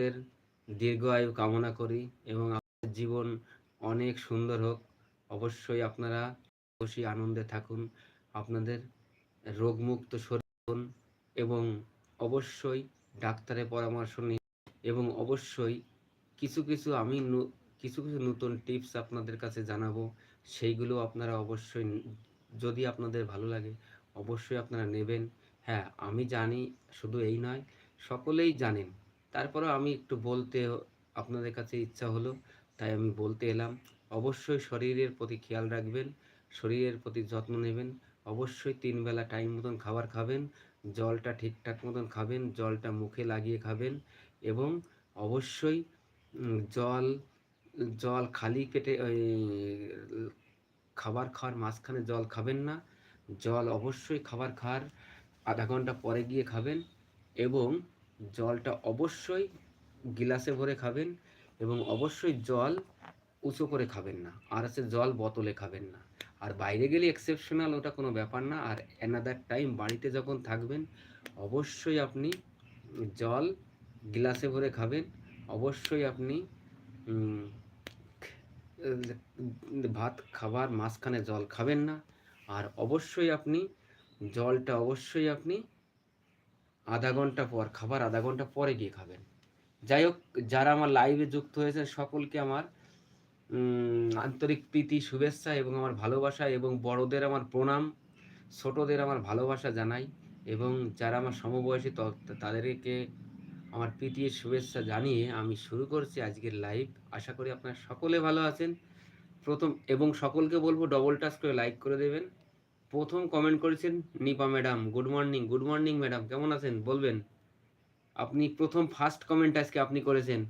এর দীর্ঘ আয়ু কামনা করি এবং আপনাদের জীবন অনেক সুন্দর হোক। অবশ্যই আপনারা খুশি, আনন্দে থাকুন। আপনাদের রোগমুক্ত শরীর এবং অবশ্যই ডাক্তারের পরামর্শ নিন এবং অবশ্যই কিছু কিছু আমি কিছু কিছু নতুন টিপস আপনাদের কাছে জানাব। সেইগুলো আপনারা অবশ্যই যদি আপনাদের ভালো লাগে অবশ্যই আপনারা নেবেন। হ্যাঁ আমি জানি শুধু এই নয়, সকলেই জানেন। তারপরে আমি একটু বলতে আপনাদের কাছে ইচ্ছা হলো, তাই আমি বলতে এলাম। অবশ্যই শরীরের প্রতি খেয়াল রাখবেন, শরীরের প্রতি যত্ন নেবেন, অবশ্যই তিন বেলা টাইম মতন খাবার খাবেন, জলটা ঠিকঠাক মতন খাবেন, জলটা মুখে লাগিয়ে খাবেন এবং অবশ্যই জল জল খালি পেটে খাবার খাওয়ার মাঝখানে জল খাবেন না। জল অবশ্যই খাবার খাওয়ার আধা ঘণ্টা পরে গিয়ে খাবেন এবং জলটা অবশ্যই গিলাসে ভরে খাবেন এবং অবশ্যই জল উঁচু করে খাবেন না। আর আছে জল বোতলে খাবেন না। আর বাইরে গেলে এক্সেপশনাল ওটা কোনো ব্যাপার না। আর অ্যানাদার টাইম বাড়িতে যখন থাকবেন, অবশ্যই আপনি জল গিলাসে ভরে খাবেন। অবশ্যই আপনি ভাত খাবার মাঝখানে জল খাবেন না। আর অবশ্যই আপনি জলটা অবশ্যই আপনি আধা ঘণ্টা পর, খাবার আধা ঘণ্টা পরে গিয়ে খাবেন। যাই হোক, যারা আমার লাইভে যুক্ত হয়েছে, সকলকে আমার আন্তরিক প্রীতি, শুভেচ্ছা এবং আমার ভালোবাসা এবং বড়দের আমার প্রণাম, ছোটদের আমার ভালোবাসা জানাই এবং যারা আমার সমবয়সী তাদেরকে আমার প্রীতি, শুভেচ্ছা জানিয়ে আমি শুরু করছি আজকের লাইভ আশা করি আপনারা সকলে ভালো আছেন। প্রথম, এবং সকলকে বলব ডবল টাচ করে লাইক করে দেবেন। প্রথম কমেন্ট করেছেন Nipa madam good morning good morning madam কেমন আছেন? বলবেন। আপনি প্রথম ফার্স্ট কমেন্ট আজকে আপনি করেছেন।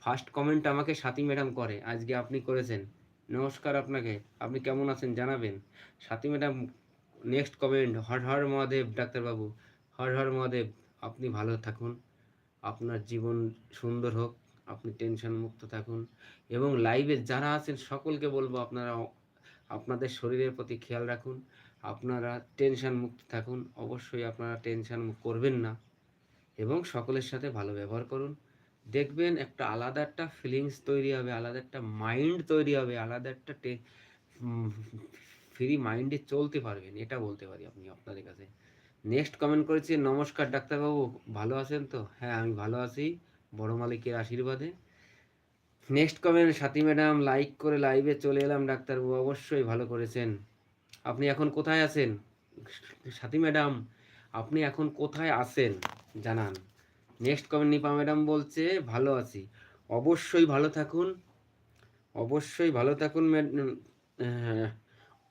ফার্স্ট কমেন্ট আমাকে সাথী ম্যাডাম করে, আজকে আপনি করেছেন। নমস্কার আপনাকে। আপনি কেমন আছেন জানাবেন। Sathi madam next comment Har Har Mahadev ডাক্তারবাবু হর হর মহাদেব, আপনি ভালো থাকুন। আপনার জীবন সুন্দর হোক। আপনি টেনশন মুক্ত থাকুন। এবং লাইভে যারা আছেন, সকলকে বলব আপনারা আপনাদের শরীরের প্রতি খেয়াল রাখুন, আপনারা টেনশন মুক্ত থাকুন, অবশ্যই আপনারা টেনশন করবেন না এবং সকলের সাথে ভালো ব্যবহার করুন। দেখবেন একটা আলাদা একটা ফিলিংস তৈরি হবে, আলাদা একটা মাইন্ড তৈরি হবে, আলাদা একটা ফ্রি মাইন্ডে চলতে পারবেন, এটা বলতে পারি আপনি আপনাদের কাছে। নেক্সট কমেন্ট করেছি, নমস্কার ডাক্তারবাবু, ভালো আছেন তো? হ্যাঁ আমি ভালো আছি, বড় মালিকের আশীর্বাদে। Next comment Sathi madam like করে লাইভে চলে এলাম, ডাক্তারবাবু। অবশ্যই ভালো করেছেন। আপনি এখন কোথায় আছেন? সাথী ম্যাডাম আপনি এখন কোথায় আছেন? জানান। নেক্সট কমেন্ট নিপা ম্যাডাম বলছে, ভালো আছি। অবশ্যই ভালো থাকুন। অবশ্যই ভালো থাকুন ম্যাডাম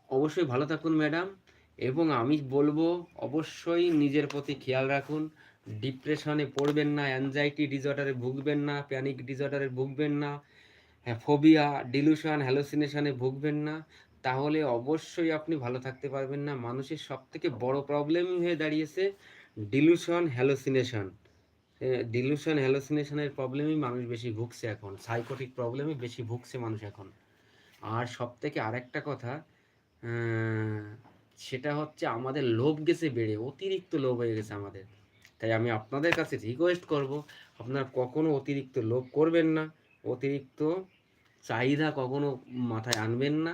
অবশ্যই ভালো থাকুন ম্যাডাম এবং আমি বলব, অবশ্যই নিজের প্রতি খেয়াল রাখুন। ডিপ্রেশনে পড়বেন না অ্যাংজাইটি ডিসঅর্ডারে ভুগবেন না প্যানিক ডিসঅর্ডারে ভুগবেন না ফোবিয়া ডিলুশন হ্যালোসিনেশনে ভুগবেন না, তাহলে অবশ্যই আপনি ভালো থাকতে পারবেন না। মানুষের সব থেকে বড় প্রবলেম হয়ে দাঁড়িয়েছে ডিলুশন হ্যালোসিনেশন ডিলুশন হ্যালোসিনেশনের প্রবলেমই মানুষ বেশি ভুগছে এখন। সাইকোটিক প্রবলেমে বেশি ভুগছে মানুষ এখন। আর সব থেকে আরেকটা কথা সেটা হচ্ছে আমাদের লোভ গেছে বেড়ে, অতিরিক্ত লোভ হয়ে গেছে আমাদের। তাই আমি আপনাদের কাছে রিকোয়েস্ট করব, আপনারা কখনো অতিরিক্ত লোভ করবেন না, অতিরিক্ত চাহিদা কখনো মাথায় আনবেন না,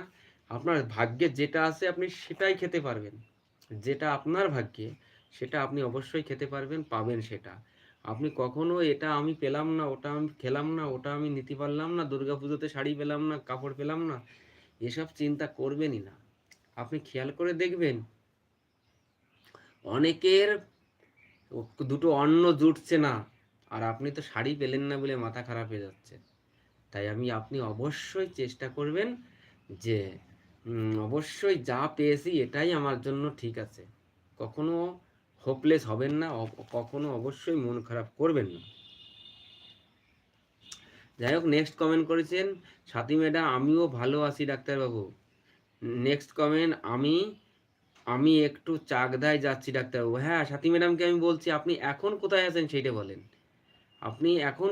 আপনার ভাগ্যে যেটা আছে আপনি সেটাই খেতে পারবেন, যেটা আপনার ভাগ্যে সেটা আপনি অবশ্যই খেতে পারবেন, পাবেন সেটা। আপনি কখনো এটা আমি পেলাম না, ওটা আমি খেলাম না, ওটা আমি নিতে পারলাম না, দুর্গা পুজোতে শাড়ি পেলাম না, কাপড় পেলাম না, এসব চিন্তা করবেনই না। আপনি খেয়াল করে দেখবেন, অনেকের দুটো অন্ন জুটছে না। আর আপনি তো শাড়ি পেলেন না বলে মাথা খারাপ হয়ে যাচ্ছে। তাই আমি, আপনি অবশ্যই চেষ্টা করবেন যে অবশ্যই যা পেয়েছি এটাই আমার জন্য ঠিক আছে। কখনো হোপলেস হবেন না কখনো অবশ্যই মন খারাপ করবেন না। যাই হোক নেক্সট কমেন্ট করেছেন সাথী ম্যাডাম, আমিও ভালো আছি ডাক্তারবাবু। নেক্সট কমেন্ট আমি আমি একটু চাকদায় যাচ্ছি, ডাক্তারবাবু। হ্যাঁ সাথী ম্যাডামকে আমি বলছি, আপনি এখন কোথায় আছেন সেইটা বলেন। আপনি এখন